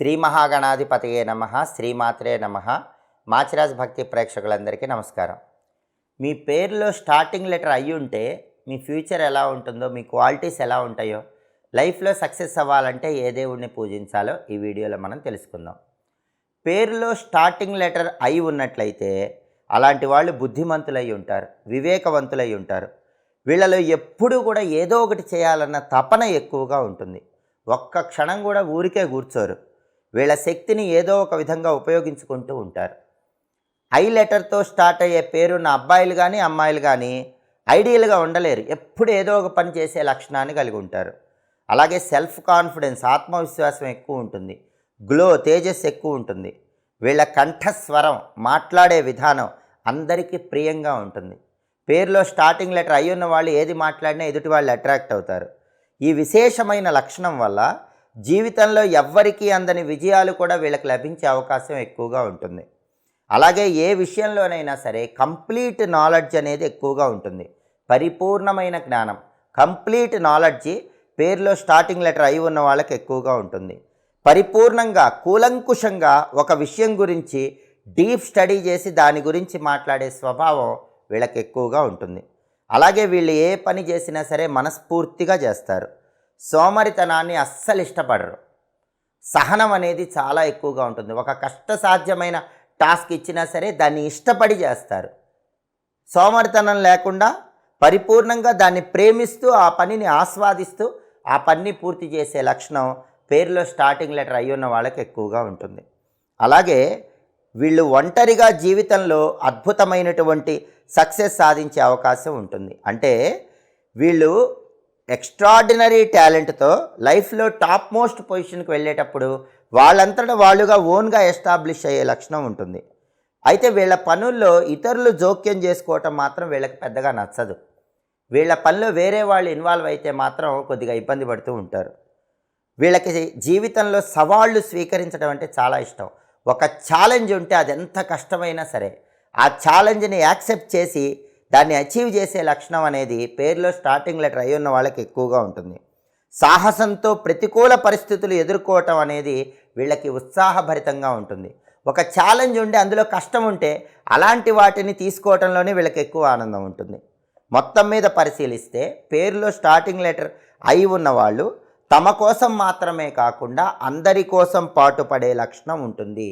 శ్రీ మహాగణాధిపతయే నమ శ్రీమాత్రే నమ. మాచిరాజ్ భక్తి ప్రేక్షకులందరికీ నమస్కారం. మీ పేరులో స్టార్టింగ్ లెటర్ అయ్యి ఉంటే మీ ఫ్యూచర్ ఎలా ఉంటుందో మీ క్వాలిటీస్ ఎలా ఉంటాయో లైఫ్లో సక్సెస్ అవ్వాలంటే ఏ దేవుడిని పూజించాలో ఈ వీడియోలో మనం తెలుసుకుందాం. పేరులో స్టార్టింగ్ లెటర్ అయి ఉన్నట్లయితే అలాంటి వాళ్ళు బుద్ధిమంతులై ఉంటారు వివేకవంతులై ఉంటారు. వీళ్ళలో ఎప్పుడూ కూడా ఏదో ఒకటి చేయాలన్న తపన ఎక్కువగా ఉంటుంది. ఒక్క క్షణం కూడా ఊరికే కూర్చోరు. వీళ్ళ శక్తిని ఏదో ఒక విధంగా ఉపయోగించుకుంటూ ఉంటారు. ఐ లెటర్తో స్టార్ట్ అయ్యే పేరున్న అబ్బాయిలు కానీ అమ్మాయిలు కానీ ఐడియల్గా ఉండలేరు. ఎప్పుడు ఏదో ఒక పని చేసే లక్షణాన్ని కలిగి ఉంటారు. అలాగే సెల్ఫ్ కాన్ఫిడెన్స్ ఆత్మవిశ్వాసం ఎక్కువ ఉంటుంది. గ్లో తేజస్ ఎక్కువ ఉంటుంది. వీళ్ళ కంఠస్వరం మాట్లాడే విధానం అందరికీ ప్రియంగా ఉంటుంది. పేరులో స్టార్టింగ్ లెటర్ అయి ఉన్న వాళ్ళు ఏది మాట్లాడినా ఎదుటి వాళ్ళు అట్రాక్ట్ అవుతారు. ఈ విశేషమైన లక్షణం వల్ల జీవితంలో ఎవ్వరికీ అందని విజయాలు కూడా వీళ్ళకి లభించే అవకాశం ఎక్కువగా ఉంటుంది. అలాగే ఏ విషయంలోనైనా సరే కంప్లీట్ నాలెడ్జ్ అనేది ఎక్కువగా ఉంటుంది. పరిపూర్ణమైన జ్ఞానం కంప్లీట్ నాలెడ్జి పేరులో స్టార్టింగ్ లెటర్ అయి ఉన్న వాళ్ళకి ఎక్కువగా ఉంటుంది. పరిపూర్ణంగా కూలంకుషంగా ఒక విషయం గురించి డీప్ స్టడీ చేసి దాని గురించి మాట్లాడే స్వభావం వీళ్ళకి ఎక్కువగా ఉంటుంది. అలాగే వీళ్ళు ఏ పని చేసినా సరే మనస్ఫూర్తిగా చేస్తారు. సోమరితనాన్ని అస్సలు ఇష్టపడరు. సహనం అనేది చాలా ఎక్కువగా ఉంటుంది. ఒక కష్టసాధ్యమైన టాస్క్ ఇచ్చినా సరే దాన్ని ఇష్టపడి చేస్తారు. సోమరితనం లేకుండా పరిపూర్ణంగా దాన్ని ప్రేమిస్తూ ఆ పనిని ఆస్వాదిస్తూ ఆ పనిని పూర్తి చేసే లక్షణం పేరులో స్టార్టింగ్ లెటర్ అయి ఉన్న వాళ్ళకి ఎక్కువగా ఉంటుంది. అలాగే వీళ్ళు ఒంటరిగా జీవితంలో అద్భుతమైనటువంటి సక్సెస్ సాధించే అవకాశం ఉంటుంది. అంటే వీళ్ళు ఎక్స్ట్రాడినరీ టాలెంట్తో లైఫ్లో టాప్ మోస్ట్ పొజిషన్కి వెళ్ళేటప్పుడు వాళ్ళంతటా వాళ్ళుగా ఓన్గా ఎస్టాబ్లిష్ అయ్యే లక్షణం ఉంటుంది. అయితే వీళ్ళ పనుల్లో ఇతరులు జోక్యం చేసుకోవటం మాత్రం వీళ్ళకి పెద్దగా నచ్చదు. వీళ్ళ పనిలో వేరే వాళ్ళు ఇన్వాల్వ్ అయితే మాత్రం కొద్దిగా ఇబ్బంది పడుతూ ఉంటారు. వీళ్ళకి జీవితంలో సవాళ్ళు స్వీకరించడం అంటే చాలా ఇష్టం. ఒక ఛాలెంజ్ ఉంటే అది ఎంత కష్టమైనా సరే ఆ ఛాలెంజ్ని యాక్సెప్ట్ చేసి దాన్ని అచీవ్ చేసే లక్షణం అనేది పేరులో స్టార్టింగ్ లెటర్ అయి ఉన్న వాళ్ళకి ఎక్కువగా ఉంటుంది. సాహసంతో ప్రతికూల పరిస్థితులు ఎదుర్కోవటం అనేది వీళ్ళకి ఉత్సాహభరితంగా ఉంటుంది. ఒక ఛాలెంజ్ ఉండి అందులో కష్టం ఉంటే అలాంటి వాటిని తీసుకోవటంలోనే వీళ్ళకి ఎక్కువ ఆనందం ఉంటుంది. మొత్తం మీద పరిశీలిస్తే పేరులో స్టార్టింగ్ లెటర్ అయి ఉన్నవాళ్ళు తమ కోసం మాత్రమే కాకుండా అందరి కోసం పాటుపడే లక్షణం ఉంటుంది.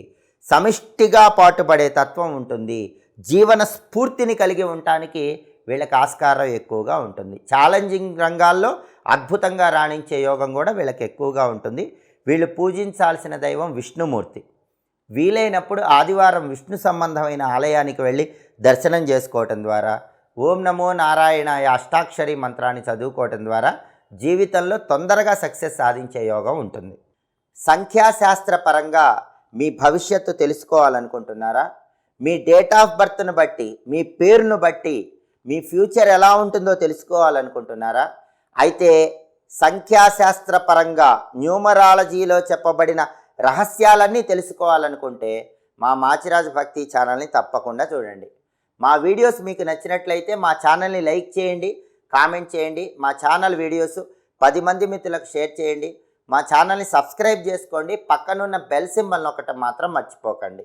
సమిష్టిగా పాటుపడే తత్వం ఉంటుంది. జీవన స్ఫూర్తిని కలిగి ఉండటానికి వీళ్ళకి ఆస్కారం ఎక్కువగా ఉంటుంది. ఛాలెంజింగ్ రంగాల్లో అద్భుతంగా రాణించే యోగం కూడా వీళ్ళకి ఎక్కువగా ఉంటుంది. వీళ్ళు పూజించాల్సిన దైవం విష్ణుమూర్తి. వీలైనప్పుడు ఆదివారం విష్ణు సంబంధమైన ఆలయానికి వెళ్ళి దర్శనం చేసుకోవటం ద్వారా ఓం నమో నారాయణ అష్టాక్షరి మంత్రాన్ని చదువుకోవటం ద్వారా జీవితంలో తొందరగా సక్సెస్ సాధించే యోగం ఉంటుంది. సంఖ్యాశాస్త్ర పరంగా మీ భవిష్యత్తు తెలుసుకోవాలనుకుంటున్నారా? మీ డేట్ ఆఫ్ బర్త్ను బట్టి మీ పేరును బట్టి మీ ఫ్యూచర్ ఎలా ఉంటుందో తెలుసుకోవాలనుకుంటున్నారా? అయితే సంఖ్యాశాస్త్ర పరంగా న్యూమరాలజీలో చెప్పబడిన రహస్యాలన్నీ తెలుసుకోవాలనుకుంటే మా మాచిరాజు భక్తి ఛానల్ని తప్పకుండా చూడండి. మా వీడియోస్ మీకు నచ్చినట్లయితే మా ఛానల్ని లైక్ చేయండి కామెంట్ చేయండి మా ఛానల్ వీడియోస్ పది మంది మిత్రులకు షేర్ చేయండి మా ఛానల్ని సబ్స్క్రైబ్ చేసుకోండి పక్కనున్న బెల్ సింబల్ ఒకటి మాత్రం మర్చిపోకండి.